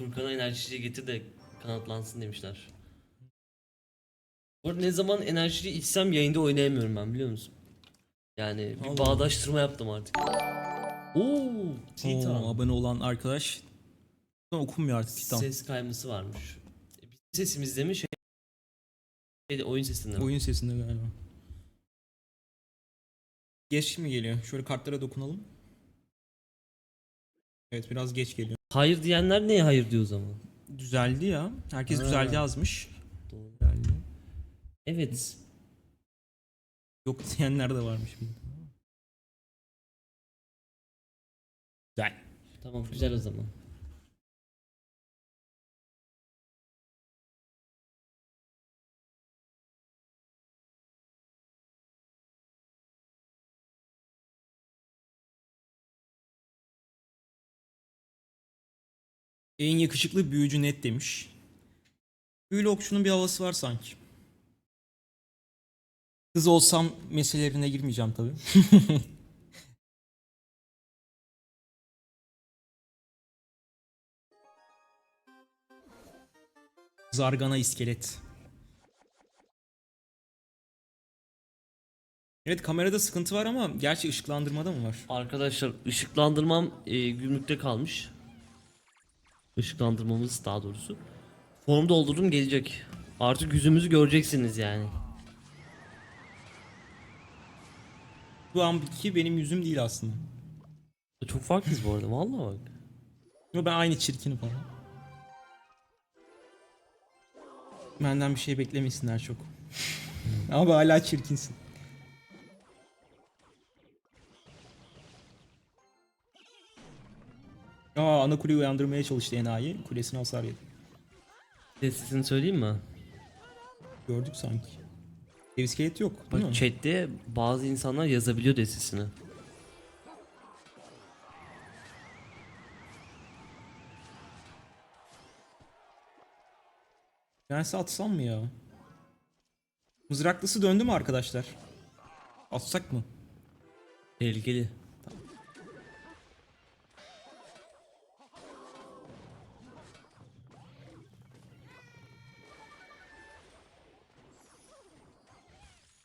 Furkan'a enerjici getir de kanatlansın demişler. Bu arada ne zaman enerjici içsem yayında oynayamıyorum ben biliyor musun? Yani bir Allah. bağdaştırma yaptım artık. Oo, Titan. Oo, abone olan arkadaş okunmuyor artık Titan. Ses kayması varmış. E, Bizim sesimizde mi şey şeyde, oyun sesinde mi? Oyun sesinde galiba. Geç mi geliyor? Şöyle kartlara dokunalım. Evet biraz geç geliyor. Hayır diyenler neye hayır diyor o zaman? Düzeldi ya. Herkes Ha. düzeldi yazmış. Doğru. Düzeldi. Evet. Yok diyenler de varmış. Güzel. Tamam güzel o zaman. En yakışıklı büyücü net demiş. Büyülü okçunun bir havası var sanki. Kız olsam meselelerine girmeyeceğim tabii. Zargana iskelet. Evet kamerada sıkıntı var ama gerçi ışıklandırmada mı var? Arkadaşlar ışıklandırmam e, gümrükte kalmış. Işıklandırmamız daha doğrusu. Form doldurdum gelecek. Artık yüzümüzü göreceksiniz yani. Bu anki benim yüzüm değil aslında. Çok farklıyız bu arada vallahi bak. Yo ben aynı çirkinim falan. Benden bir şey beklemesinler çok. Ama hala çirkinsin. Aa ana kuleyi uyandırmaya çalıştı enayi. Kulesine hasar yedi. Sesini söyleyeyim mi? Gördük sanki. Dev iskelet yok değil Bak mi? chatte bazı insanlar yazabiliyor desisini. Ben size atsam mı ya? Mızraklısı döndü mü arkadaşlar? Atsak mı? Tehlikeli.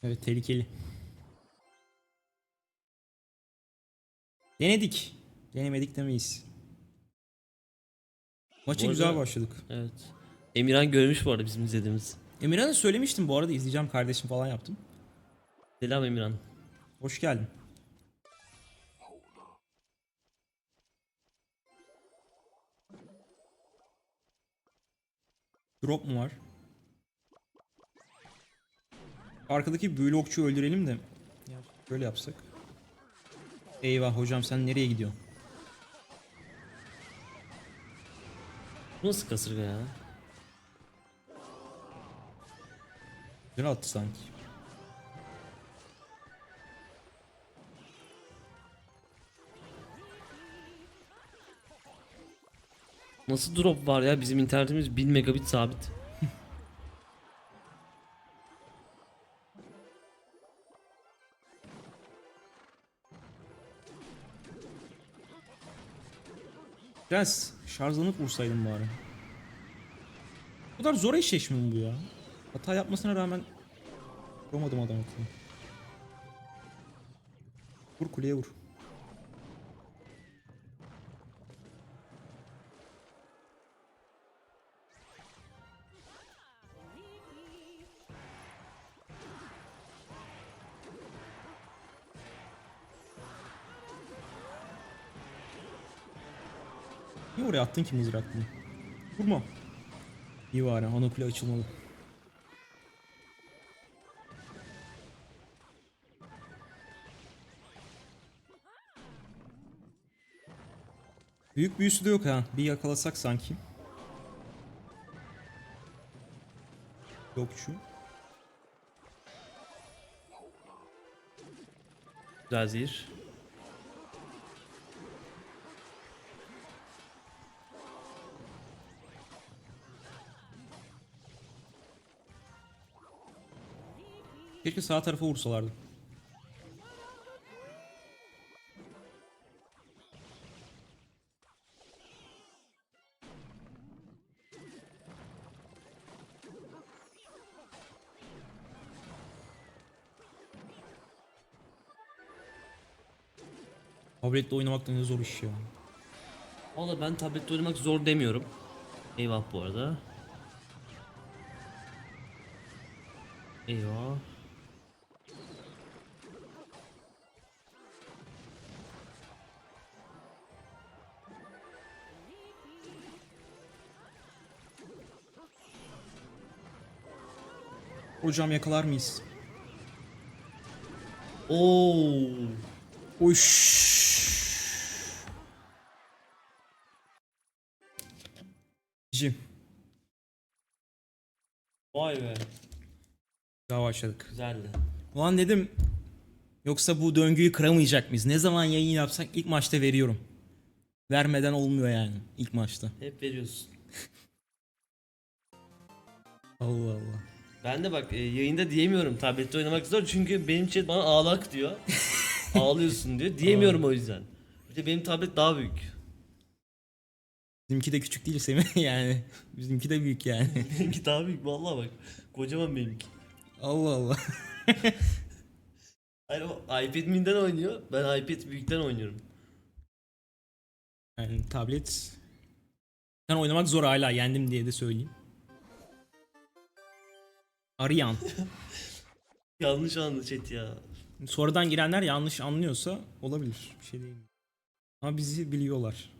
Evet tehlikeli. Denedik. Denemedik demeyiz. Maça Bu güzel başladık. Evet. Emirhan görmüş bu arada bizim izlediğimiz. Emirhan'a söylemiştim bu arada izleyeceğim kardeşim falan yaptım. Selam Emirhan. Hoş geldin. Drop mu var? Arkadaki büyülü okçuyu öldürelim de. Böyle yapsak. Eyvah hocam sen nereye gidiyorsun? Bu nasıl kasırga ya? Güzel attı sanki. Nasıl drop var ya? Bizim internetimiz 1000 megabit sabit. Biraz şarjlanıp vursaydım bari. Bu kadar zor eşleşme mi bu ya? Hata yapmasına rağmen vuramadım adam akıllı. Vur kuleye vur. Attın ki mızraklıyı? Vurma. İyi var ana kule açılmalı. Büyük büyüsü de yok ha. Bir yakalasak sanki. Yok şu. Güzel zehir. Keşke sağ tarafa vursalardı. Tablette oynamak da ne zor iş ya. Valla ben tablette oynamak zor demiyorum. Eyvah bu arada. Eyvah. Hocam yakalar mıyız? Oo. Uş. Jim. Vay be. Daha başladık. Güzeldi. Ulan dedim yoksa bu döngüyü kıramayacak mıyız? Ne zaman yayın yapsak ilk maçta veriyorum. Vermeden olmuyor yani ilk maçta. Hep veriyorsun. Allah Allah. Ben de bak e, yayında diyemiyorum tablette oynamak zor çünkü benim chat bana ağlak diyor. Ağlıyorsun diyor. Diyemiyorum o yüzden. Bir de benim tablet daha büyük. Bizimki de küçük değil Semih yani. Bizimki de büyük yani. Benimki daha büyük vallahi bak. Kocaman benimki. Allah Allah. Hayır o iPad mini'den oynuyor. Ben iPad büyükten oynuyorum. Yani tablet sen oynamak zor hala yendim diye de söyleyeyim. Arayan. Yanlış anladı chat ya. Sonradan girenler yanlış anlıyorsa olabilir. Bir şey değil. Ama bizi biliyorlar.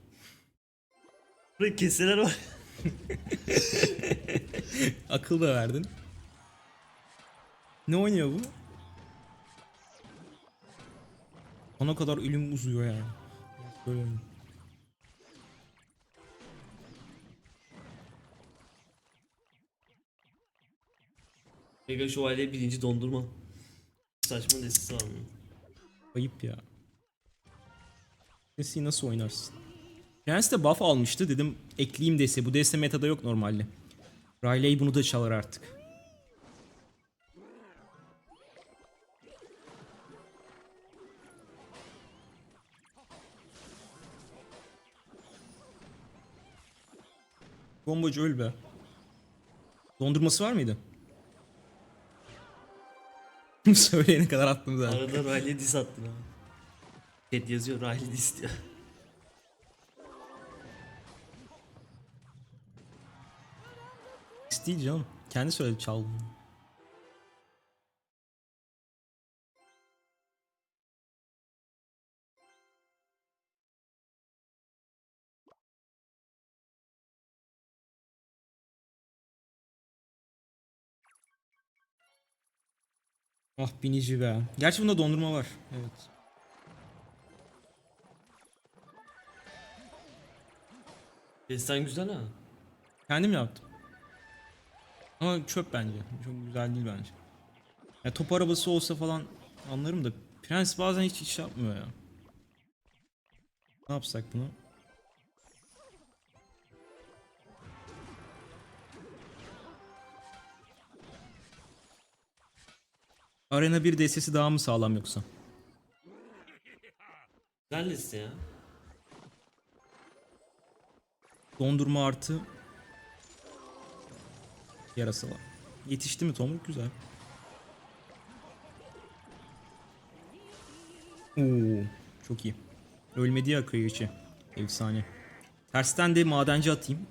Buraya keseler var. Akıl da verdin. Ne oynuyor bu? Ona kadar ölüm uzuyor yani. Böyle. Mega Şövalye birinci dondurma. Saçma destesi var mı? Ayıp ya. Desteği nasıl oynarsın? Prens de buff almıştı dedim ekleyeyim dese. Bu deste metada yok normalde. Riley bunu da çalar artık. Bombacı öl be. Dondurması var mıydı? Söyleyene kadar attım zaten. Arada Riley diss attın ha. Chat yazıyor Riley diss diyor. Değil canım. Kendi söyledi çaldım. Ah binici be. Gerçi bunda dondurma var. Evet. Desten güzel ha. Kendim yaptım. Ama çöp bence. Çok güzel değil bence. Ya top arabası olsa falan anlarım da Prens bazen hiç iş yapmıyor ya. Ne yapsak bunu? Arena 1 DS'si daha mı sağlam yoksa? Güzel liste ya. Dondurma artı yarası var. Yetişti mi Tomruk? Güzel. Oo, çok iyi. Ölmedi ya kıyı içi. Efsane. Tersten de madenci atayım.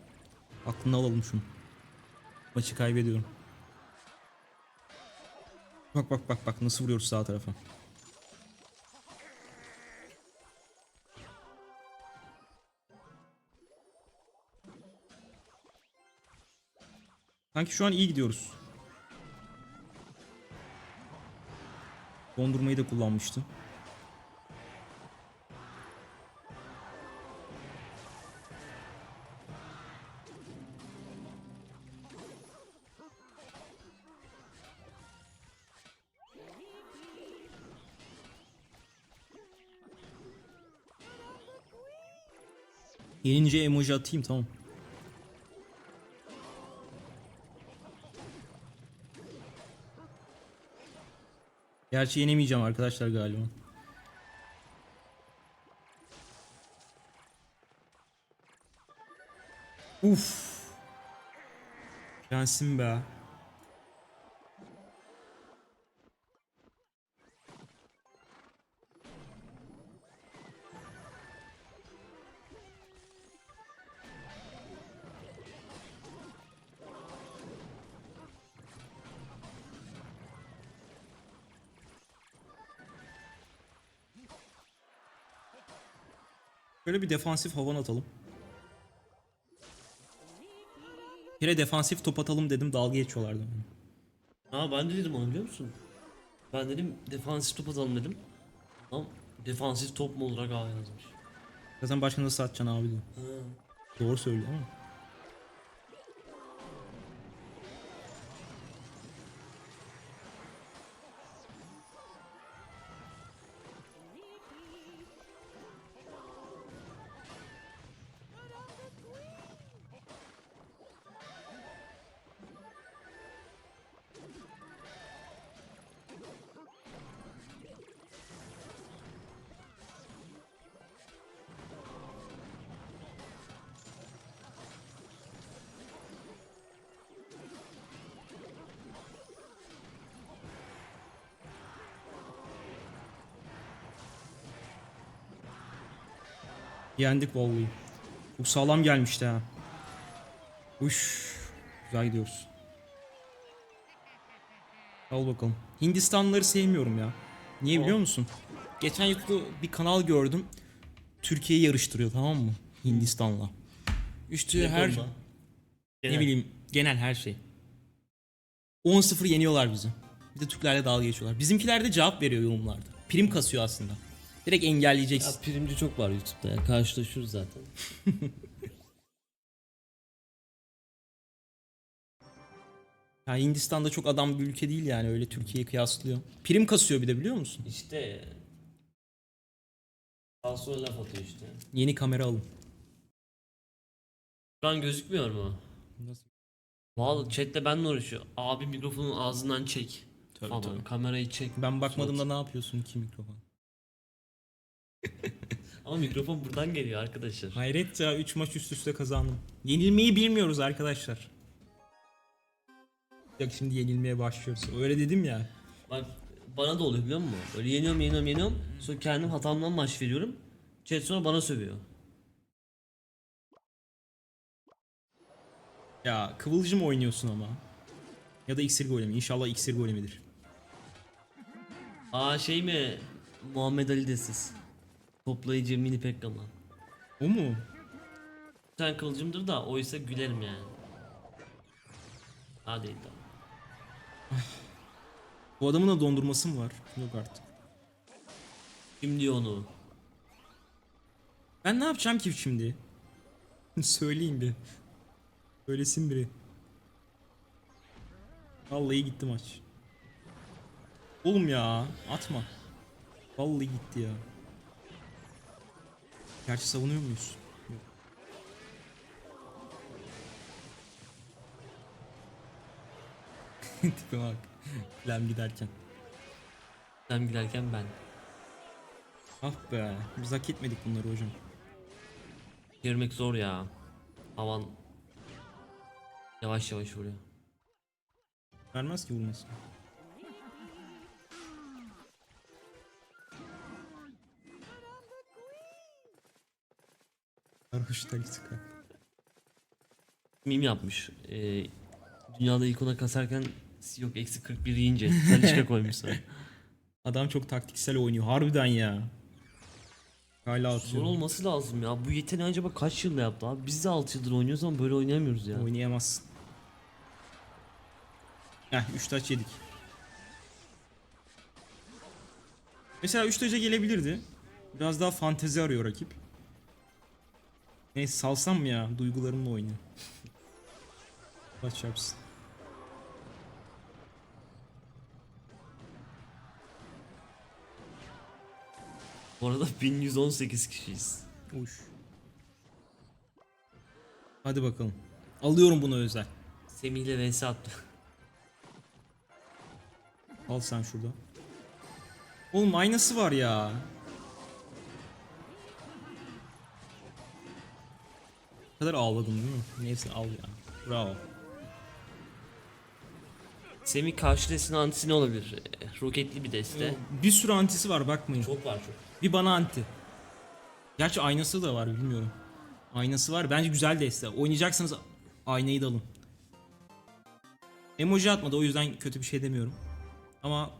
Aklını alalım şunu. Maçı kaybediyorum. Bak bak bak bak nasıl vuruyoruz sağ tarafa. Sanki şu an iyi gidiyoruz. Dondurmayı da kullanmıştı. Yenince emoji atayım tamam. Gerçi yenemeyeceğim arkadaşlar galiba. Uf. Prensim be. Böyle bir defansif havan atalım. Bir kere defansif top atalım dedim dalga geçiyorlardı. Ha ben de dedim onu biliyor musun? Ben dedim defansif top atalım dedim. Tamam defansif top mu olarak A yazmış. Zaten başka nasıl atacaksın abi diyor. Ha. Doğru söylüyor ama. Yendik vallahi. Çok sağlam gelmişti ha. Uş. Güzel gidiyoruz. Al bakalım. Hindistanlıları sevmiyorum ya. Niye biliyor musun? Geçen YouTube'da bir kanal gördüm. Türkiye'yi yarıştırıyor tamam mı? Hindistan'la. Üstü her konuda? ne Genel. bileyim genel her şey. 10-0 yeniyorlar bizi. Bir de Türklerle dalga geçiyorlar. Bizimkiler de cevap veriyor yorumlarda. Prim kasıyor aslında. Direkt engelleyeceksin. Ya primci çok var YouTube'da ya karşılaşıyoruz zaten. Ya Hindistan'da çok adam bir ülke değil yani öyle Türkiye'yi kıyaslıyor. Prim kasıyor bir de biliyor musun? İşte sonra laf atıyor işte. Yeni kamera alın. Şu an gözükmüyor mu? Nasıl? Vallahi chatte benle uğraşıyor. Abi mikrofonu ağzından çek. Tabii, falan. tabii. Kamerayı çek. Ben bakmadığımda ne yapıyorsun ki mikrofon? Ama mikrofon buradan geliyor arkadaşlar. Hayret ya 3 maç üst üste kazandım. Yenilmeyi bilmiyoruz arkadaşlar. Yok şimdi yenilmeye başlıyoruz. Öyle dedim ya. Bak bana da oluyor biliyor musun? Böyle yeniyorum yeniyorum yeniyorum. Sonra kendim hatamdan maç veriyorum. Chat sonra bana sövüyor. Ya Kıvılcım oynuyorsun ama. Ya da iksir golemi. İnşallah iksir golemidir. Aa şey mi? Muhammed Ali desiz. Toplayıcı mini Pekkan'la. O mu? Sen kılıcımdır da oysa gülerim yani. Hadi değil. Bu adamın da dondurması mı var? Yok artık. Kim diyor onu? Ben ne yapacağım ki şimdi? Söyleyin bir. Söylesin biri. Vallahi gitti maç. Oğlum ya atma. Vallahi gitti ya. Gerçi savunuyor muyuz? Yok. Tipe bak. Plan giderken. Sen giderken ben. Ah be. Biz hak etmedik bunları hocam. Girmek zor ya. Havan yavaş yavaş vuruyor. Vermez ki vurmasın. Sarhoş taktika. Mim yapmış. Ee, dünyada ikona kasarken yok eksi 41 yiyince Talişka koymuş sana. Adam çok taktiksel oynuyor. Harbiden ya. Hala Zor olması lazım ya. Bu yeteneği acaba kaç yılda yaptı abi? Biz de 6 yıldır oynuyoruz ama böyle oynayamıyoruz ya. Oynayamazsın. Heh 3 taç yedik. Mesela 3 taca gelebilirdi. Biraz daha fantezi arıyor rakip. Neyse salsam mı ya? Duygularımla oynuyor. Taç çarpsın. Bu arada 1118 kişiyiz. Uş. Hadi bakalım. Alıyorum bunu özel. Semih'le vs attı. Al sen şurada. Oğlum aynası var ya. Kadar ağladım değil mi? Neyse al ya. Bravo. Semih karşı destin antisi ne olabilir? Roketli bir deste. Bir sürü antisi var bakmayın. Çok var çok. Bir bana anti. Gerçi aynası da var bilmiyorum. Aynası var. Bence güzel deste. Oynayacaksanız aynayı da alın. Emoji atmadı o yüzden kötü bir şey demiyorum. Ama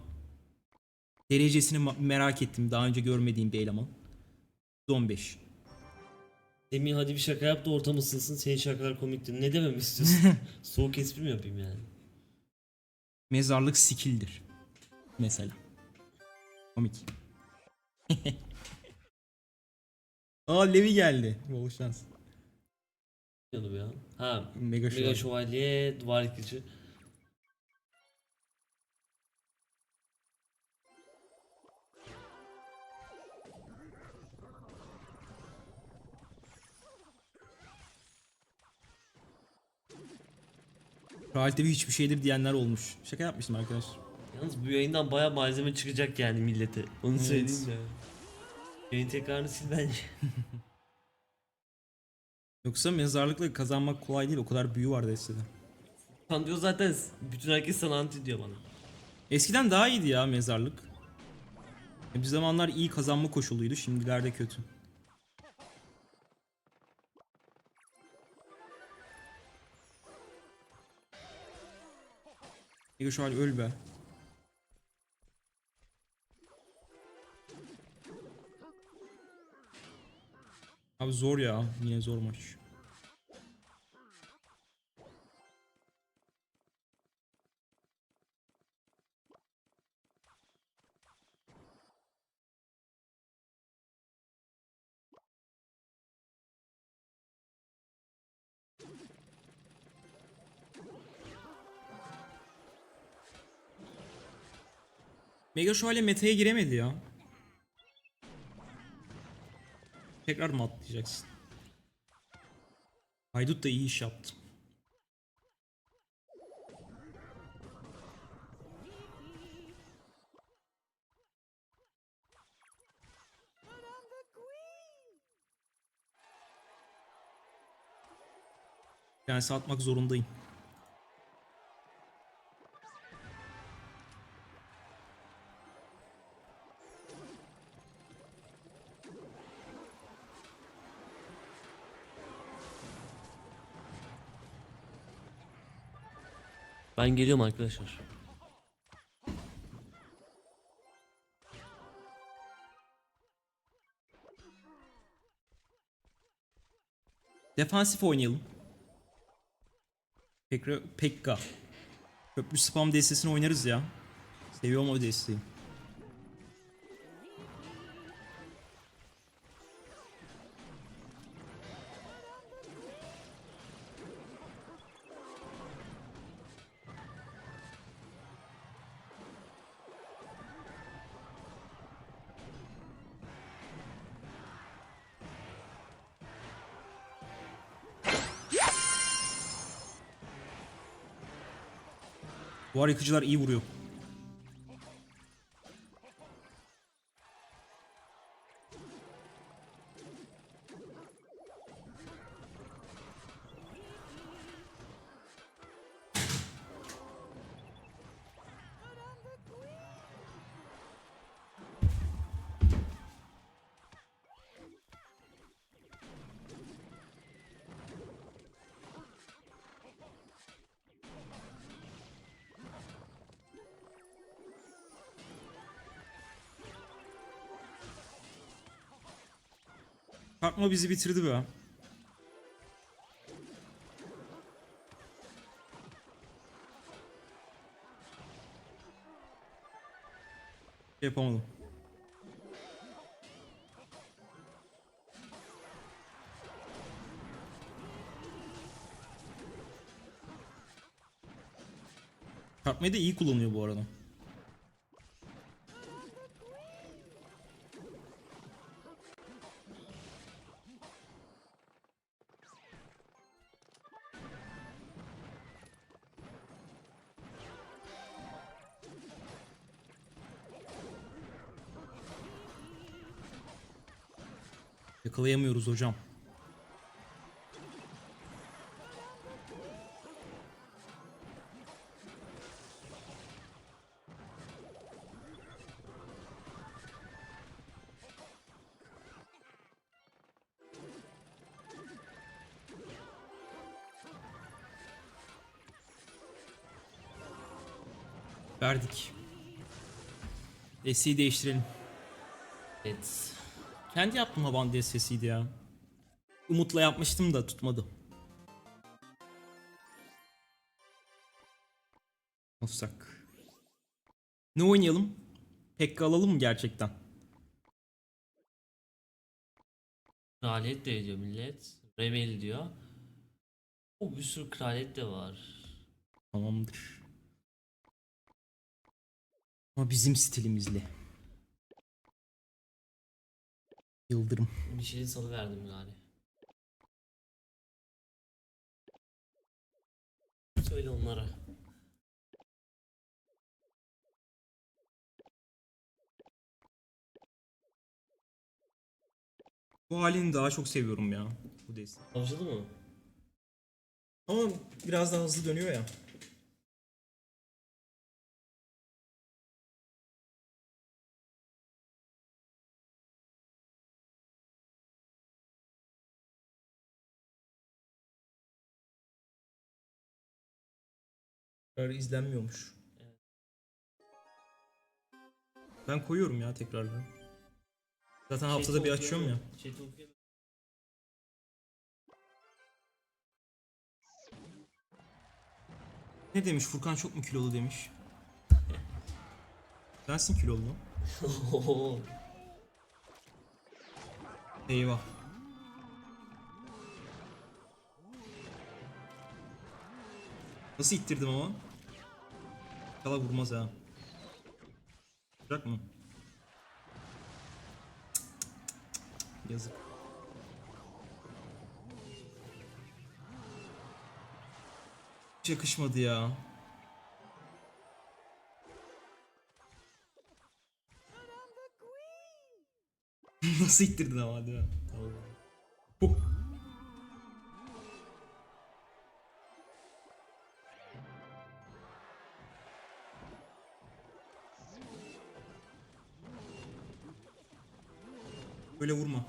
derecesini ma- merak ettim. Daha önce görmediğim bir eleman. 15. Semih hadi bir şaka yap da ortam ısınsın. Senin şakalar komiktir. Ne dememi istiyorsun? Soğuk espri mi yapayım yani? Mezarlık skill'dir. Mesela. Komik. Aa Levi geldi. Bol şans. Ne bu ya? Ha. Mega, Mega şövalye. Şövalye, Duvar Yıkıcı. Kraliyet evi hiçbir şeydir diyenler olmuş. Şaka yapmıştım arkadaş. Yalnız bu yayından baya malzeme çıkacak yani millete. Onu söyleyeyim de. Yayın tekrarını sil bence. Yoksa mezarlıkla kazanmak kolay değil. O kadar büyü var destede. Kan diyor zaten bütün herkes sana anti diyor bana. Eskiden daha iyiydi ya mezarlık. E, Bir zamanlar iyi kazanma koşuluydu. Şimdilerde kötü. Ego şu an öl be. Abi zor ya. Yine zor maç. Mega Şövalye meta'ya giremedi ya. Tekrar mı atlayacaksın? Haydut da iyi iş yaptı. Yani atmak zorundayım. Ben geliyorum arkadaşlar. Defansif oynayalım. Pekka, Pekka. Köprü spam destesini oynarız ya. Seviyorum o desteği. Duvar yıkıcılar iyi vuruyor. Kalkma bizi bitirdi be. Yapamadım. Çarpmayı da iyi kullanıyor bu arada. Yakalayamıyoruz hocam. Verdik. Desteği değiştirelim. Evet. Kendi yaptığım havan destesiydi ya. Umut'la yapmıştım da tutmadı. Olsak. Ne oynayalım? Pekka alalım mı gerçekten? Kraliyet de ediyor millet. Rebel diyor. O bir sürü kraliyet de var. Tamamdır. Ama bizim stilimizle. Yıldırım. Bir şeyin salı verdim gari. Söyle onlara. Bu halini daha çok seviyorum ya. Bu desteği. Avcılı mı? Ama biraz daha hızlı dönüyor ya. Tekrar izlenmiyormuş. Ben koyuyorum ya tekrardan. Zaten haftada bir açıyorum ya. Chat'i okuyamıyorum. Ne demiş Furkan çok mu kilolu demiş. Sensin kilolu mu? Oho. Eyvah. Nasıl ittirdim ama? Kala vurmaz ha. Bırak mı? Yazık. Hiç yakışmadı ya. Nasıl ittirdin ama hadi. ha. Tamam. Huh. Böyle vurma.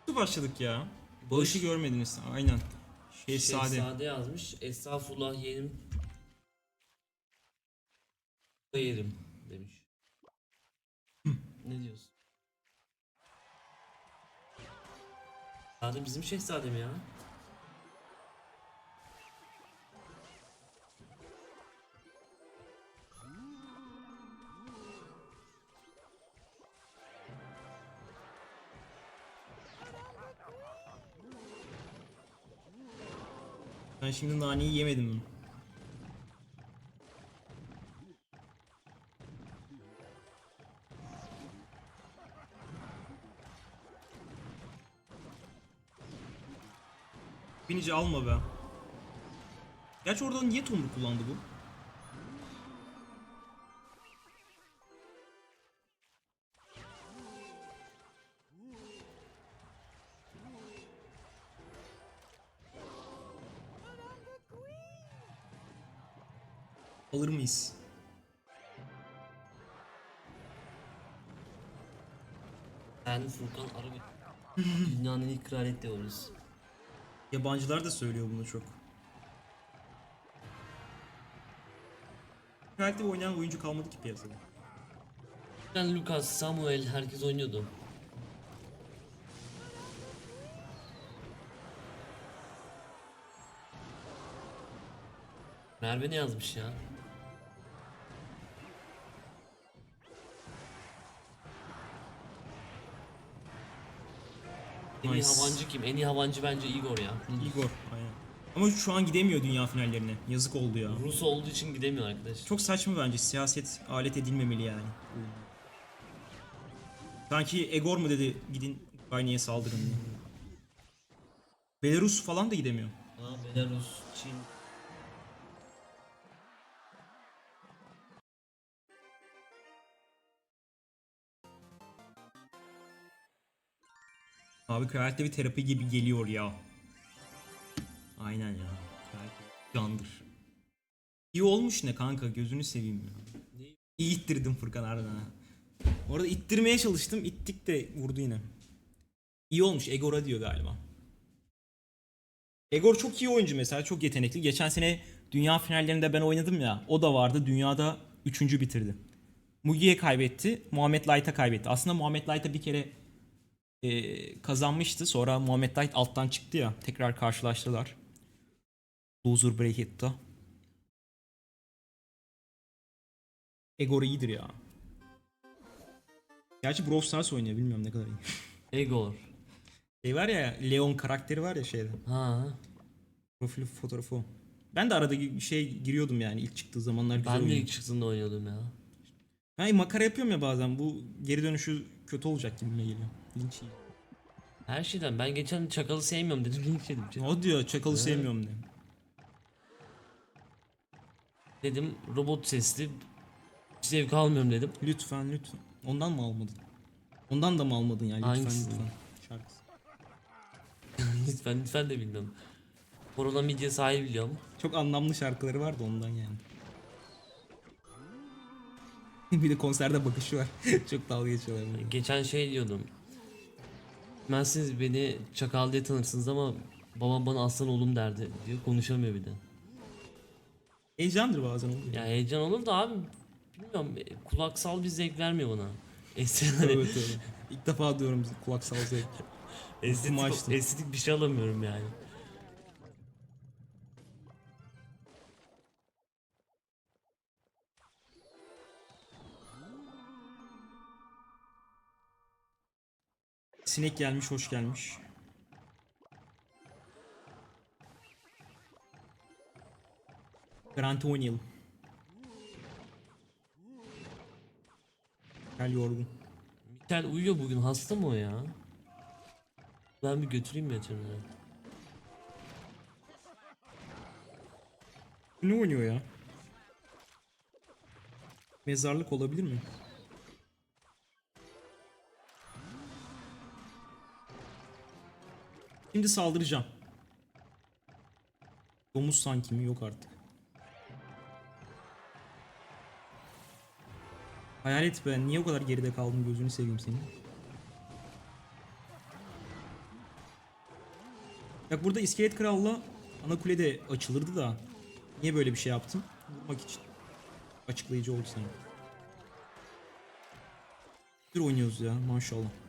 Nasıl başladık ya? Bağışı görmediniz. Aynen. Şehzade. Şehzade yazmış. Estağfurullah yeğenim. Yerim demiş. ne diyorsun? Şehzade bizim şehzadem ya. Ben şimdi naneyi yemedim mi? Binici alma be. Gerçi orada niye tomruk kullandı bu? Mıyız? Ben Furkan Arabik. Dünyanın ilk kraliyet diyoruz. Yabancılar da söylüyor bunu çok. Realite oynayan oyuncu kalmadı ki piyasada. Ben Lucas, Samuel herkes oynuyordu. Merve ne yazmış ya? En iyi Nice. havancı kim? En iyi havancı bence Igor ya. Igor aynen. Ama şu an gidemiyor dünya finallerine. Yazık oldu ya. Rus olduğu için gidemiyor arkadaş. Çok saçma bence. Siyaset alet edilmemeli yani. Sanki Egor mu dedi gidin Ukrayna'ya saldırın diye. Belarus falan da gidemiyor. Aa, Belarus, Çin. Abi kraliyette bir terapi gibi geliyor ya. Aynen ya. Candır. İyi olmuş ne kanka gözünü seveyim ya. İyi ittirdim Furkan harbiden ha. Orada ittirmeye çalıştım. ittik de vurdu yine. İyi olmuş. Egor'a diyor galiba. Egor çok iyi oyuncu mesela. Çok yetenekli. Geçen sene dünya finallerinde ben oynadım ya. O da vardı. Dünyada üçüncü bitirdi. Mugi'ye kaybetti. Muhammed Light'a kaybetti. Aslında Muhammed Light'a bir kere Ee, kazanmıştı. Sonra Muhammed Light alttan çıktı ya. Tekrar karşılaştılar. Loser Bracket'ta. Egor iyidir ya. Gerçi Brawl Stars oynuyor bilmiyorum ne kadar iyi. Egor. Şey var ya Leon karakteri var ya şeyde. Ha. Profil fotoğrafı o. Ben de arada gi- şey giriyordum yani ilk çıktığı zamanlar güzel Ben de ilk çıktığında oynuyordum ya. Ben makara yapıyorum ya bazen bu geri dönüşü kötü olacak gibime geliyor. Linç iyi. Her şeyden. Ben geçen çakalı sevmiyorum dedim. Link yedim. O diyor çakalı Evet. sevmiyorum diye. Dedim robot sesli. Zevk almıyorum dedim. Lütfen lütfen. Ondan mı almadın? Ondan da mı almadın yani lütfen Hangisini? lütfen. Şarkısı. lütfen lütfen de bilmiyorum. Korona Media sahibi biliyorum. Çok anlamlı şarkıları vardı ondan yani. bir de konserde bakışı var. Çok dalga geçiyorlar. bununla. Geçen şey diyordum. Ben siz beni çakal diye tanırsınız ama babam bana aslan oğlum derdi diyor. Konuşamıyor bir de. Heyecandır bazen oluyor. Ya heyecan olur da abi bilmiyorum e, kulaksal bir zevk vermiyor bana. Estetik, hani evet evet. İlk defa diyorum kulak sal zevk. estetik, açtım. estetik bir şey alamıyorum yani. Sinek gelmiş hoş gelmiş. Garanti oynayalım. Gel yorgun. Mikel uyuyor bugün hasta mı o ya? Ben bir götüreyim yatırımı. Ne oynuyor ya? Mezarlık olabilir mi? Şimdi saldıracağım. Domuz sanki mi? Yok artık. Hayalet be. Niye o kadar geride kaldın gözünü seveyim senin. Bak burada iskelet kralla ana kule de açılırdı da. Niye böyle bir şey yaptım? Vurmak için. Açıklayıcı oldu sanki. Bir oynuyoruz ya maşallah.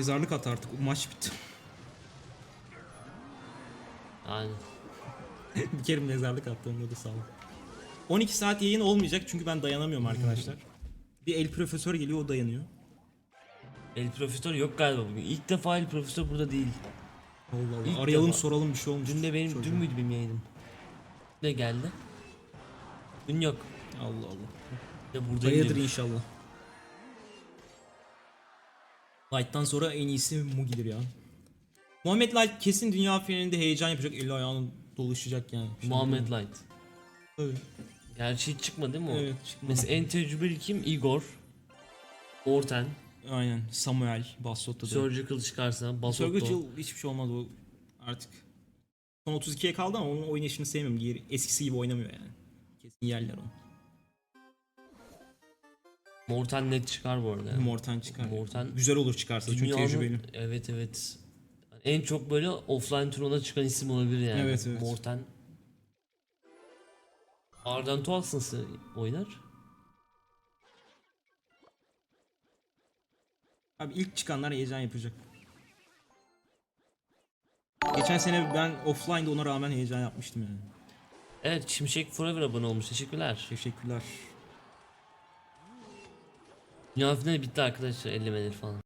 Mezarlık at artık. Maç bitti. Yani bir kere mezarlık attı onda da sağ ol. 12 saat yayın olmayacak çünkü ben dayanamıyorum arkadaşlar. Bir el profesör geliyor o dayanıyor. El Profesör yok galiba bugün. İlk defa El Profesör burada değil. Allah Allah. İlk Arayalım defa. soralım bir şey olmuş. Dün de benim, çocuğa. dün müydü benim yayınım? Ne geldi? Dün yok. Allah Allah. Ya burada Dayadır inşallah. Light'tan sonra en iyisi Mugi'dir ya. Muhammed Light kesin dünya finalinde heyecan yapacak. Eli ayağını dolaşacak yani. An Muhammed. Light. Tabii. Gerçi hiç çıkmadı değil mi o? Evet çıkmadı. Mesela en tecrübeli kim? Igor. Orten. Aynen. Samuel Bassot'ta da. Surgical çıkarsa. Basotto. Surgical hiçbir şey olmadı o artık. Son 32'ye kaldı ama onun oynayışını sevmiyorum. Eskisi gibi oynamıyor yani. Kesin yerler onu. Morten net çıkar bu arada. Morten çıkar. Morten Güzel olur çıkarsa çünkü tecrübeli. Evet evet. En çok böyle offline turnuvada çıkan isim olabilir yani. Evet, evet. Morten. Ardan Tuas nasıl oynar? Abi ilk çıkanlar heyecan yapacak. Geçen sene ben offline'da ona rağmen heyecan yapmıştım yani. Evet Şimşek Forever abone olmuş. Teşekkürler. Teşekkürler. Dünya finali bitti arkadaşlar. Ellemeleri falan.